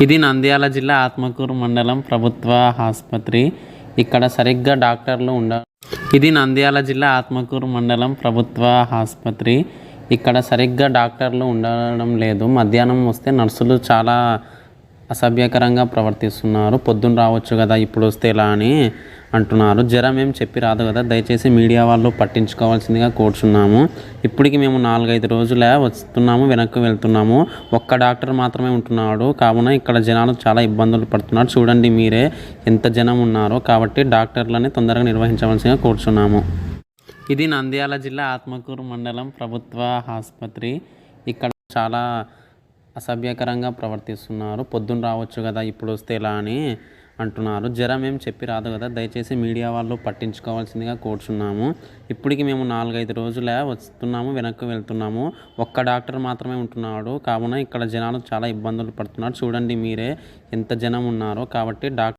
ఇది నంద్యాల జిల్లా ఆత్మకూరు మండలం ప్రభుత్వ ఆసుపత్రి. ఇక్కడ సరిగ్గా డాక్టర్లు ఉండ ఇది నంద్యాల జిల్లా ఆత్మకూరు మండలం ప్రభుత్వ ఆసుపత్రి. ఇక్కడ సరిగ్గా డాక్టర్లు ఉండడం లేదు. మధ్యాహ్నం వస్తే నర్సులు చాలా అసభ్యకరంగా ప్రవర్తిస్తున్నారు. పొద్దున్న రావచ్చు కదా ఇప్పుడు వస్తే ఇలా అని అంటున్నారు. జ్వరం ఏం చెప్పి రాదు కదా. దయచేసి మీడియా వాళ్ళు పట్టించుకోవాల్సిందిగా కోరుచున్నాము. ఇప్పటికి మేము నాలుగైదు రోజులే వస్తున్నాము వెనక్కి వెళ్తున్నాము. ఒక్క డాక్టర్ మాత్రమే ఉంటున్నాడు. కావున ఇక్కడ జనాలు చాలా ఇబ్బందులు పడుతున్నారు. చూడండి మీరే ఎంత జనం ఉన్నారో. కాబట్టి డాక్టర్లని తొందరగా నిర్వహించవలసిందిగా కోరుచున్నాము. ఇది నంద్యాల జిల్లా ఆత్మకూరు మండలం ప్రభుత్వ ఆసుపత్రి. ఇక్కడ చాలా అసభ్యకరంగా ప్రవర్తిస్తున్నారు. పొద్దున్న రావచ్చు కదా ఇప్పుడు వస్తే ఇలా అని. అంటున్నారు. జ్వరం ఏం చెప్పి రాదు కదా. దయచేసి మీడియా వాళ్ళు పట్టించుకోవాల్సిందిగా కోరుచున్నాము. ఇప్పటికి మేము నాలుగైదు రోజులే వస్తున్నాము వెనక్కి వెళ్తున్నాము. ఒక్క డాక్టర్ మాత్రమే ఉంటున్నాడు. కావున ఇక్కడ జనాలు చాలా ఇబ్బందులు పడుతున్నారు. చూడండి మీరే ఎంత జనం ఉన్నారో. కాబట్టి డాక్టర్